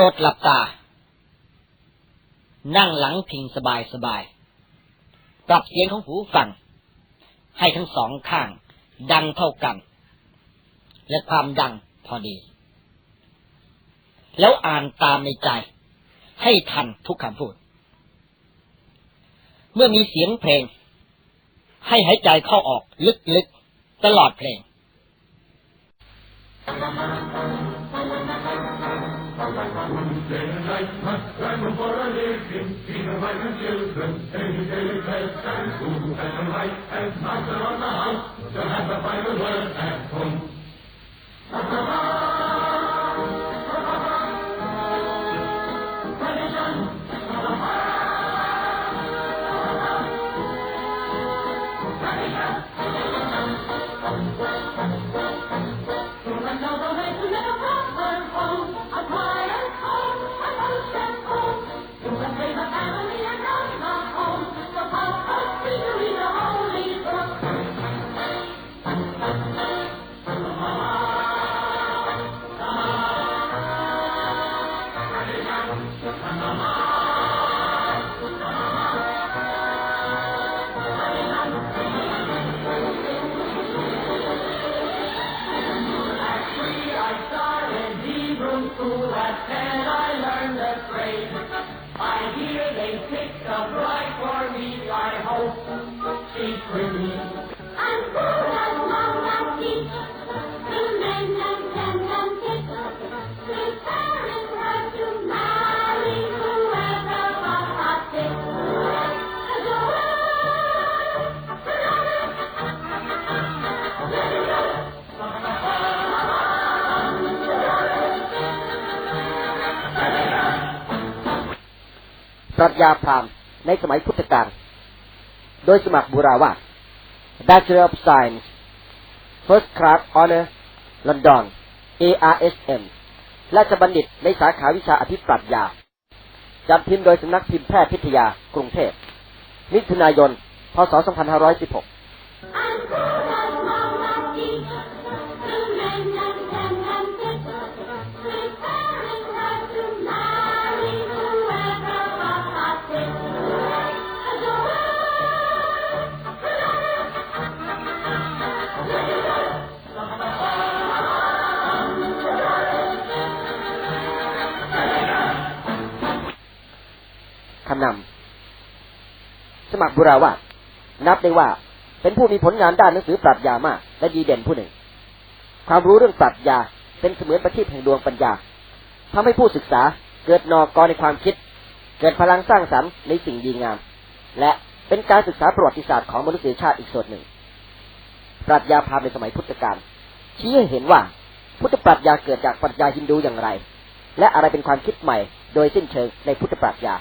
รดหลับตา นั่งหลังพิงสบายสบาย ปรับเสียงของหูฟัง ให้ทั้งสองข้าง ดังเท่ากัน และความดังพอดี แล้วอ่านตามในใจ ให้ทันทุกคำพูด เมื่อมีเสียงเพลง ให้หายใจเข้าออกลึกๆ ตลอดเพลง must run for a living, even by the children. Any day has and school and a life and master on the house, to have a final at home. At the. รัชญาพราหมณ์ในสมัยพุทธกาลโดยสมัครบุราวาส Bachelor of Science First Class Honor London ARSM ราชบัณฑิตในสาขาวิชาอภิปรัชญาจัดพิมพ์โดยสำนักพิมพ์แพทย์พิทยากรุงเทพ มิถุนายน พศ 2516 บุราวาสนับได้ว่าเป็นผู้มีผลงานด้านหนังสือปรัชญามาก และดีเด่นผู้หนึ่ง ความรู้เรื่องปรัชญาเป็นเสมือนประทีปแห่งดวงปัญญาทำให้ผู้ศึกษาเกิดนอกอในความคิด เกิดพลังสร้างสรรค์ในสิ่งดีงาม และเป็นการศึกษาประวัติศาสตร์ของมนุษยชาติอีกส่วนหนึ่ง ปรัชญาพามในสมัยพุทธกาลชี้ให้เห็นว่าพุทธปรัชญาเกิดจากปรัชญาฮินดูอย่างไร และอะไรเป็นความคิดใหม่ โดยสิ้นเชิงในพุทธปรัชญา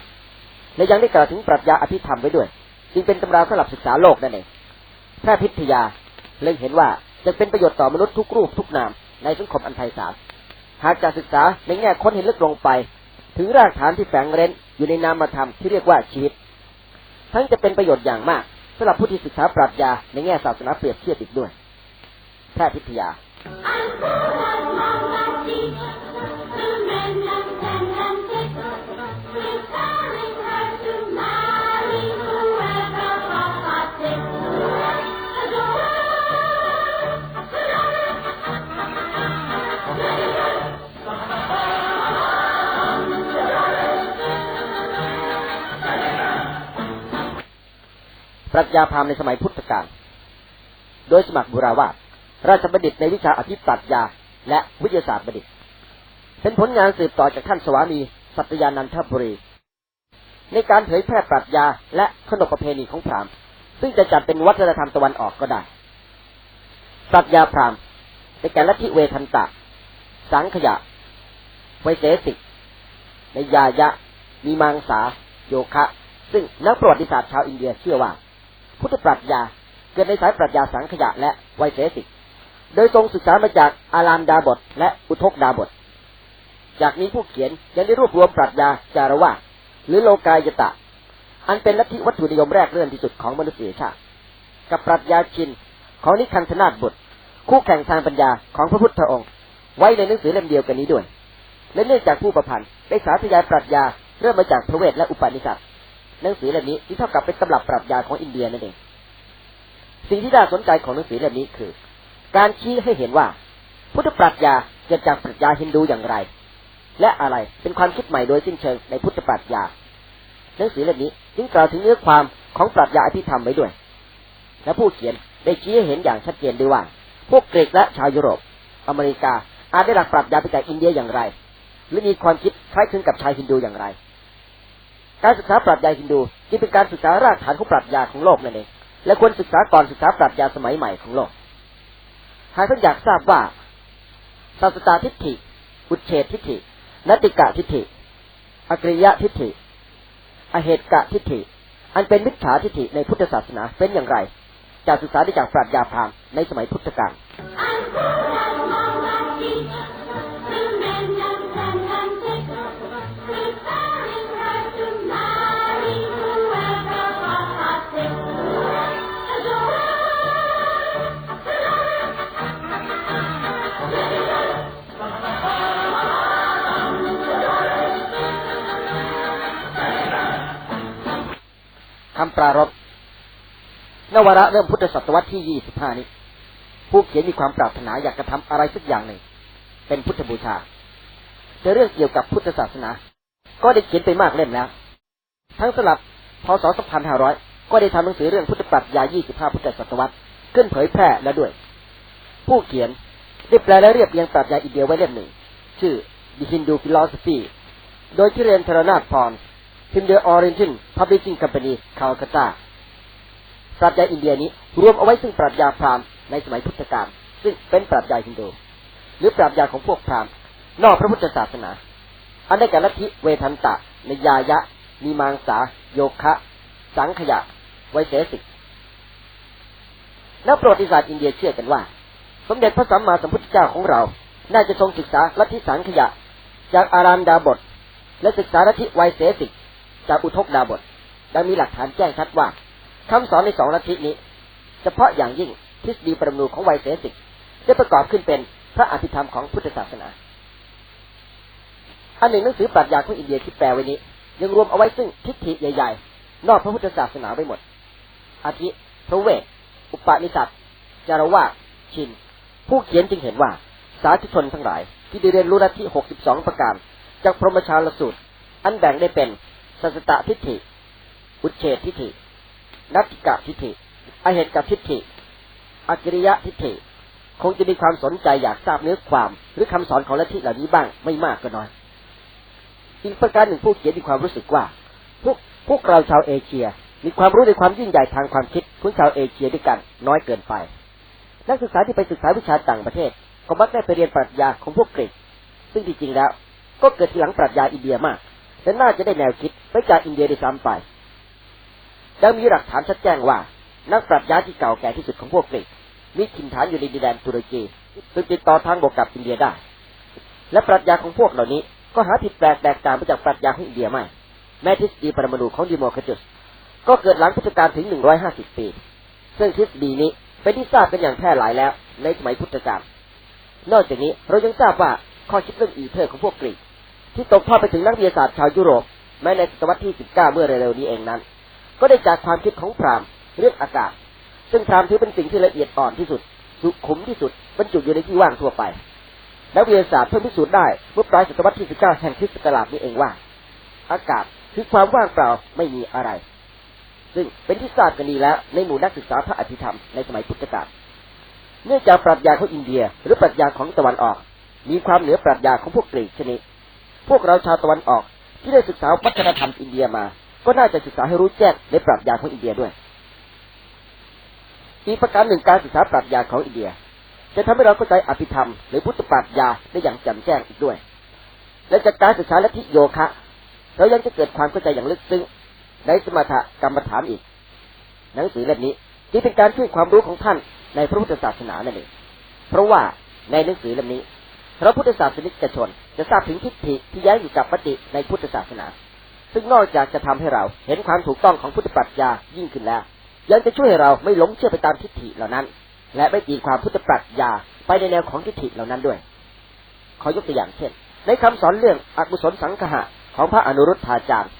และยังได้กล่าวถึงปรัชญาอภิธรรมไว้ด้วย จึงเป็นตำราสำหรับศึกษาโลกนั่นเองแพทย์พิทยาเล็งเห็นว่าจะเป็นประโยชน์ต่อมนุษย์ทุกรูปทุกนามในสังคมอันไพศาลหากจะศึกษาในแง่ค้นเห็นลึกลงไป ถึงรากฐานที่แฝงเร้นอยู่ในนามธรรมที่เรียกว่าชีวิต ทั้งจะเป็นประโยชน์อย่างมากสำหรับผู้ที่ศึกษาปรัชญาในแง่ศาสนาเปรียบเทียบอีกด้วย แพทย์พิทยา รัชญาพราหมณ์ในสมัยพุทธกาลโดยสมัครบุราวาสราชบัณฑิตในวิชาอภิปรัชญาและวิทยาศาสตร์บัณฑิต เป็นผลงานสืบต่อจากท่านสวามีสัตยานันทบุรี ในการเผยแพร่ปรัชญาและขนบประเพณีของพราหมณ์ ซึ่งจะจัดเป็นวัฒนธรรมตะวันออกก็ได้ปรัชญาพราหมณ์ในแก่ลัทธิเวทันตะ สังขยะไวเสสิกในยายะ มีมังสา โยคะ ซึ่งนักประวัติศาสตร์ชาวอินเดียเชื่อว่า พุทธปรัชญา เกิดในสายปรัชญาสังขยะและไวเสสิก โดยทรงศึกษามาจากอารามดาบทและอุทกดาบท จากนี้ผู้เขียนยังได้รวบรวมปรัชญาจารวาหรือโลกายตะ อันเป็นลัทธิวัตถุนิยมแรกเริ่มที่สุดของมนุษยชาติกับปรัชญาชินของนิคันธนาถบุตร คู่แข่งทางปัญญาของพระพุทธองค์ ไว้ในหนังสือเล่มเดียวกันนี้ด้วยและเนื่องจากผู้ประพันธ์ได้สาธยายปรัชญาเริ่มมาจากพระเวทและอุปนิสัต หนังสือเล่มนี้ที่เท่ากับเป็นตำรับปรัชญาของอินเดียนั่นเอง สิ่งที่น่าสนใจของหนังสือเล่มนี้คือ การชี้ให้เห็นว่า พุทธปรัชญาเกิดจากปรัชญาฮินดูอย่างไร และอะไรเป็นความคิดใหม่โดยสิ้นเชิงในพุทธปรัชญาหนังสือเล่มนี้จึงกล่าวถึงเนื้อความของปรัชญาอภิธรรมไว้ด้วย และผู้เขียนได้ชี้ให้เห็นอย่างชัดเจนด้วยว่า พวกกรีกและชาวยุโรป อเมริกาอาจได้หลักปรัชญาไปจากอินเดียอย่างไร หรือมีความคิดคล้ายคลึงกับชายฮินดูอย่างไร การศึกษาปรัชญาฮินดูจึงเป็นการศึกษารากฐานของปรัชญาของโลกนั่นเองและควรศึกษาก่อนศึกษาปรัชญาสมัยใหม่ของโลก หากท่านอยากทราบว่าศาสตาทิฏฐิ อุเฉททิฏฐินติกะทิฏฐิอกริยะทิฏฐิ อเหตุกะทิฏฐิ อันเป็นมิจฉาทิฏฐิในพุทธศาสนาเป็นอย่างไร จะศึกษาได้จากปรัชญาพราหมณ์ในสมัยพุทธกาลำปรารภนวระเริ่มพุทธศตวรรษที่25นี้ ผู้เขียนมีความปรารถนาอยากกระทำอะไรสักอย่างหนึ่ง เป็นพุทธบูชา แต่เรื่องเกี่ยวกับพุทธศาสนา ก็ได้เขียนไปมากเล่มแล้ว ทั้งสลับพศ2500ก็ได้ทำหนังสือเรื่องพุทธปรัชญา25พุทธศตวรรษขึ้นเผยแพร่แล้วด้วย ผู้เขียนได้แปลและเรียบเรียงปรัชญาอินเดียไว้เล่มหนึ่ง ชื่อ The Hindu Philosophy โดยที่เรียนธรนาถพร พิมพ์โดย Origin Publishing Company คาลกัตตาปรัชญาอินเดียนี้รวมเอาไว้ซึ่งปรัชญาพราหมณ์ในสมัยพุทธกาลซึ่งเป็นปรัชญาฮินดูหรือปรัชญาของพวกพราหมณ์นอกพระพุทธศาสนา อันได้แก่ลัทธิเวทันตะนยายะ มีมังสา โยคะ สังขยะ ไวเสสิกนักประวัติศาสตร์อินเดียเชื่อกันว่า สมเด็จพระสัมมาสัมพุทธเจ้าของเรา น่าจะทรงศึกษาลัทธิสังขยะ จากอารามดาบท และศึกษาลัทธิไวเสสิก จากอุทกดาบทดังมีหลักฐานแจ้งชัดว่าคำสอนในสองลัทธินี้ เฉพาะอย่างยิ่งทฤษฎีปรมาณูของไวยเสสิกได้ประกอบขึ้นเป็นพระอภิธรรมของพุทธศาสนาอันหนึ่งหนังสือปรัชญาของอินเดียที่แปลไว้นี้ ยังรวมเอาไว้ซึ่งทิฏฐิใหญ่ ๆ นอกพระพุทธศาสนาไว้หมด อาทิพระเวท อุปาณิสัตจารวาชิน ผู้เขียนจึงเห็นว่า สาธุชนทั้งหลาย ที่ได้เรียนรู้ลัทธิ 62 ประการ จากพรหมชาลสูตร อันแบ่งได้เป็น สัสตตทิฏฐิ อุเฉททิฏฐิ นัตติกะทิฏฐิ อเหตุกทิฏฐิอกิริยะทิฏฐิ คงจะมีความสนใจอยากทราบเนื้อความ หรือคำสอนของลัทธิเหล่านี้บ้างไม่มากก็น้อย อีกประการหนึ่งผู้เขียนมีความรู้สึกว่า พวกพวกเราชาวเอเชีย มีความรู้ในความยิ่งใหญ่ทางความคิดของชาวเอเชียด้วยกันน้อยเกินไป นักศึกษาที่ไปศึกษาวิชาต่างประเทศ ก็มักได้ไปเรียนปรัชญาของพวกกรีกซึ่งจริงๆแล้ว ก็เกิดทีหลังปรัชญาอินเดียมาก และน่าจะได้แนวคิดไปจากอินเดียด้วยซ้ำไปยังมีหลักฐานชัดแจ้งว่า นักปรัชญาที่เก่าแก่ที่สุดของพวกกรีกมีถิ่นฐานอยู่ในดินแดนตุรกีซึ่งติดต่อทางบกกับอินเดียได้ และปรัชญาของพวกเหล่านี้ก็หาผิดแปลกแตกต่างไปจากปรัชญาของอินเดียไม่ แม้ทฤษฎีปรมาณูของดิโมคริตุสก็เกิดหลังพุทธกาลถึง 150 ปี ซึ่งทฤษฎีนี้เป็นที่ทราบกันอย่างแพร่หลายแล้วในสมัยพุทธกาล นอกจากนี้เรายังทราบว่าข้อคิดเรื่องอีเทอร์ของพวกกรีก ที่ตกทอดไปถึงนักวิทยาศาสตร์ชาวยุโรปแม้ในศตวรรษที่ 19 เมื่อเร็วๆนี้เองนั้น ก็ได้จากความคิดของพรามเรื่องอากาศ ซึ่งพรามถือเป็นสิ่งที่ละเอียดอ่อนที่สุด สุขุมที่สุดบรรจุอยู่ในที่ว่างทั่วไป นักวิทยาศาสตร์เพิ่มพิสูจน์ได้เมื่อปลายศตวรรษที่ 19 แห่งคริสต์ศักราชนี้เองว่า อากาศคือความว่างเปล่าไม่มีอะไร ซึ่งเป็นที่ทราบกันดีแล้วในหมู่นักศึกษาพระอภิธรรมในสมัยพุทธกาลเนื่องจากปรัชญาของอินเดีย หรือปรัชญาของตะวันออก มีความเหนือปรัชญาของพวกกรีกชนิด พวกเราชาวตะวันออก ที่ได้ศึกษาวัฒนธรรมอินเดียมา ก็น่าจะศึกษาให้รู้แจ้งในปรัชญาของอินเดียด้วยอีกประการหนึ่งการศึกษาปรัชญาของอินเดีย จะทำให้เราเข้าใจอภิธรรม หรือพุทธปรัชญาได้อย่างแจ่มแจ้งอีกด้วย และจากการศึกษาแลัทธิโยคะ เรายังจะเกิดความเข้าใจอย่างลึกซึ้งในสมถกรรมฐานอีก หนังสือเล่มนี้ที่เป็นการช่วยความรู้ของท่านในพระพุทธศาสนานั่นเองเพราะว่าในหนังสือเล่มนี้ พระพุทธศาสนิกชน จะทราบถึงทิฏฐิที่ย้ายอยู่กับปฏิในพุทธศาสนา ซึ่งนอกจากจะทำให้เราเห็นความถูกต้องของพุทธปรัชญายิ่งขึ้นแล้ว ยังจะช่วยให้เราไม่หลงเชื่อไปตามทิฏฐิเหล่านั้น และไม่ตีความพุทธปรัชญาไปในแนวของทิฏฐิเหล่านั้นด้วย ขอยกตัวอย่างเช่น ในคำสอนเรื่องอกุศลสังคหะของพระอนุรุทธาจารย์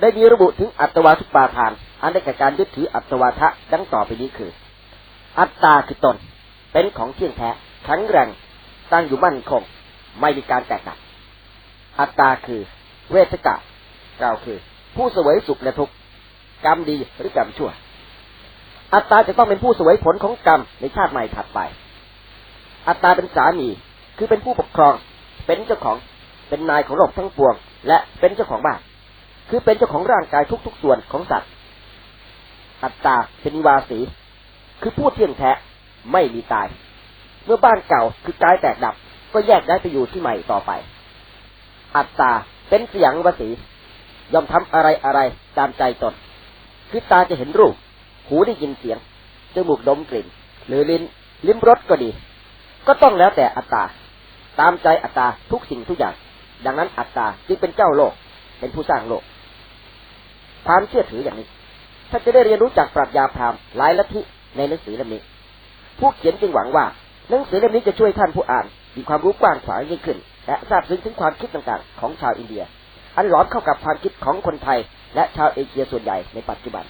ได้มีระบุถึงอัตวาทุปาทาน อันได้แก่การยึดถืออัตวาทะดังต่อไปนี้คือ อัตตาคือตน เป็นของเที่ยงแท้แข็งแรง ตั้งอยู่มั่นคง ไม่มีการแตกดับอัตตาคือ เวทกะกล่าวคือ ผู้เสวยสุขและทุกข์กรรมดีหรือกรรมชั่ว อัตตาจะต้องเป็นผู้เสวยผลของกรรมในชาติใหม่ถัดไป อัตตาเป็นสามีคือเป็นผู้ปกครอง เป็นเจ้าของเป็นนายของโลกทั้งปวง และเป็นเจ้าของบ้านคือเป็นเจ้าของร่างกายทุกๆส่วนของสัตว์ อัตตาเป็นวาสี คือผู้เที่ยงแท้ไม่มีตาย เมื่อบ้านเก่าคือกายแตกดับ ก็แยกย้ายไปอยู่ที่ใหม่ต่อไป อัตตาเป็นเสียงวสียอมทำอะไรอะไรตามใจตนคือตาจะเห็นรูป หูได้ยินเสียงจมูกดมกลิ่น หรือลิ้น ลิ้มรสก็ดี ก็ต้องแล้วแต่อัตตา ตามใจอัตตาทุกสิ่งทุกอย่าง ดังนั้นอัตตาจึงเป็นเจ้าโลก เป็นผู้สร้างโลกความเชื่อถืออย่างนี้ถ้าจะได้เรียนรู้จากปรัชญาพราหมณ์หลายลัทธิในหนังสือเล่มนี้ ผู้เขียนจึงหวังว่า หนังสือเล่มนี้จะช่วยท่านผู้อ่าน มีความรู้กว้างขวางยิ่งขึ้น และทราบซึ้งถึงความคิดต่างๆ ของชาวอินเดีย อันหลอมเข้ากับความคิดของคนไทย และชาวเอเชียส่วนใหญ่ในปัจจุบัน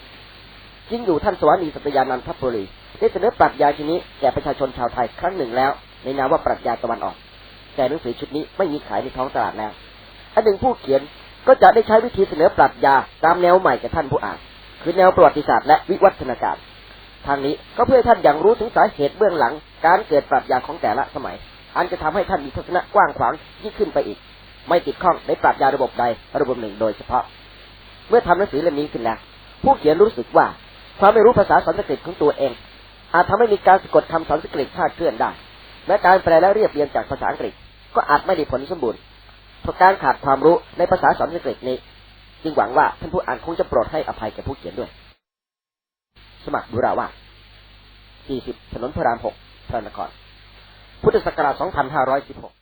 จริงอยู่ท่านสวามีสัตยานันทปุรีได้เสนอปรัชญาชนี้แก่ประชาชนชาวไทยครั้งหนึ่งแล้ว ในนามว่าปรัชญาตะวันออก แต่หนังสือชุดนี้ไม่มีขายในท้องตลาดแล้วอันหนึ่งผู้เขียนก็จะได้ใช้วิธีเสนอปรัชญาตามแนวใหม่แก่ท่านผู้อ่าน คือแนวประวัติศาสตร์และวิวัฒนาการทางนี้ก็เพื่อท่านอย่างรู้ถึงสาเหตุเบื้องหลัง การเกิดปรัชญาของแต่ละสมัย อันจะทำให้ท่านมีทัศนะกว้างขวางยิ่งขึ้นไปอีก ไม่ติดข้องในปรัชญาระบบใดระบบหนึ่งโดยเฉพาะ เมื่อทำหนังสือเล่มนี้ขึ้นแล้วผู้เขียนรู้สึกว่าความไม่รู้ภาษาสันสกฤตของตัวเอง อาจทำให้มีการสะกดคำสันสกฤตคลาดเคลื่อนได้และการแปลและเรียบเรียงจากภาษาอังกฤษ ก็อาจไม่ได้ผลสมบูรณ์เพราะการขาดความรู้ในภาษาสันสกฤตนี้จึงหวังว่าท่านผู้อ่านคงจะโปรดให้อภัยแก่ผู้เขียนด้วย สมัครบุราวา40 ถนนพระราม 6 พระนครพุทธศักราช 2516